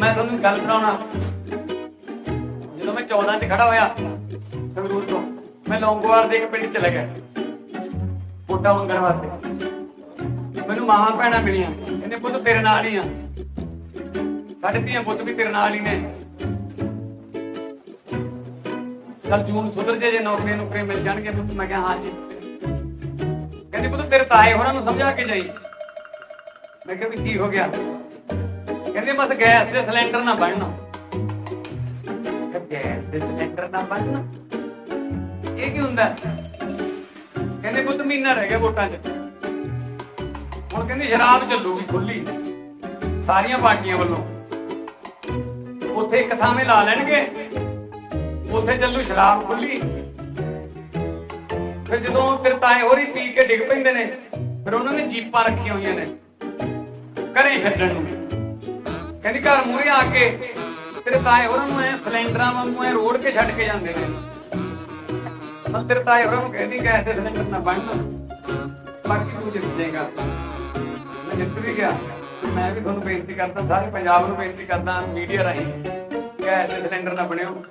ਮੈਂ ਤੁਹਾਨੂੰ ਗੱਲ ਸੁਣਾਉਣਾ। ਜਦੋਂ ਮੈਂ 14 ਚ ਖੜਾ ਹੋਇਆ, ਸੰਗਰੂਰ ਤੋਂ, ਮੈਂ ਲੌਂਗੋਵਾਲ ਦੇ ਇੱਕ ਪਿੰਡ ਚਲਾ ਗਿਆ ਵੋਟਾਂ ਮੰਗਣ ਵਾਸਤੇ। ਮੈਨੂੰ ਮਾਵਾਂ ਭੈਣਾਂ ਮਿਲੀਆਂ, ਕਹਿੰਦੇ, ਪੁੱਤ, ਤੇਰੇ ਨਾਲ ਹੀ ਆ। ਸਾਡੇ ਧੀਆਂ ਪੁੱਤ ਵੀ ਤੇਰੇ ਨਾਲ ਹੀ ਨੇ। ਚੱਲ ਜੂਨ ਸੁਧਰ ਜੇ ਜੇ ਨੌਕਰੀ ਨੌਕਰੀ ਮਿਲ ਜਾਣਗੇ ਮੈਂ ਕਿਹਾ, ਹਾਂ ਜੀ। ਕਹਿੰਦੀ, ਪੁੱਤ, ਤੇਰੇ ਤਾਏ ਹੋਰਾਂ ਨੂੰ ਸਮਝਾ ਕੇ ਜਾਈ। ਮੈਂ ਕਿਹਾ, ਵੀ ਕੀ ਹੋ ਗਿਆ? ਕਹਿੰਦੇ ਬਸ ਗੈਸ ਦੇ ਸਿਲੰਡਰ ਨਾ ਬਣਨਾ। ਗੈਸ ਦੇ ਸਿਲੰਡਰ ਨਾ ਬਣਨਾ। ਇਹ ਕੀ ਹੁੰਦਾ? ਕਹਿੰਦੇ ਪੁੱਤ ਮਹੀਨਾ ਰਹਿ ਗਿਆ ਵੋਟਾਂ 'ਚ। ਹੁਣ ਕਹਿੰਦੀ ਸ਼ਰਾਬ ਚੱਲੂਗੀ ਖੁੱਲੀ ਸਾਰੀਆਂ ਪਾਰਟੀਆਂ ਵੱਲੋਂ। ਉੱਥੇ ਇੱਕ ਥਾਵੇਂ ਲਾ ਲੈਣਗੇ। ਉੱਥੇ ਚੱਲੂ ਸ਼ਰਾਬ ਖੁੱਲੀ ਫਿਰ ਜਦੋਂ ਫਿਰ ਤਾਏ ਹੋਰੀ ਪੀ ਕੇ ਡਿੱਗ ਪੈਂਦੇ ਨੇ। ਫਿਰ ਉਹਨਾਂ ਨੇ ਜੀਪਾਂ ਰੱਖੀਆਂ ਹੋਈਆਂ ਨੇ। ਘਰੇ ਛੱਡਣ ਨੂੰ। ਕਹਿੰਦੀ ਘਰ ਮੂਹਰੇ ਆ ਕੇ ਤੇਰੇ ਤਾਏ ਹੋਰਾਂ ਨੂੰ ਐ ਸਿਲੰਡਰਾਂ ਵਾਂਗੂ ਐ ਰੋੜ ਕੇ ਛੱਡ ਕੇ ਜਾਂਦੇ ਨੇ। ਤਾਂ ਤੇਰੇ ਤਾਏ ਹੋਰਾਂ ਨੂੰ ਕਹਿੰਦੀ ਗੈਸ ਦੇ ਸਿਲੰਡਰ ਨਾ ਬਣਨ ਬਾਕੀ ਤੂੰ ਜਿੱਤ ਜਾਏਗਾ। ਮੈਂ ਜਿੱਤ ਵੀ ਗਿਆ। ਮੈਂ ਵੀ ਤੁਹਾਨੂੰ ਬੇਨਤੀ ਕਰਦਾ, ਸਾਰੇ ਪੰਜਾਬ ਨੂੰ ਬੇਨਤੀ ਕਰਦਾ, ਮੀਡੀਆ ਰਾਹੀਂ ਗੈਸ ਦੇ ਸਿਲੰਡਰ ਨਾ ਬਣਿਓ।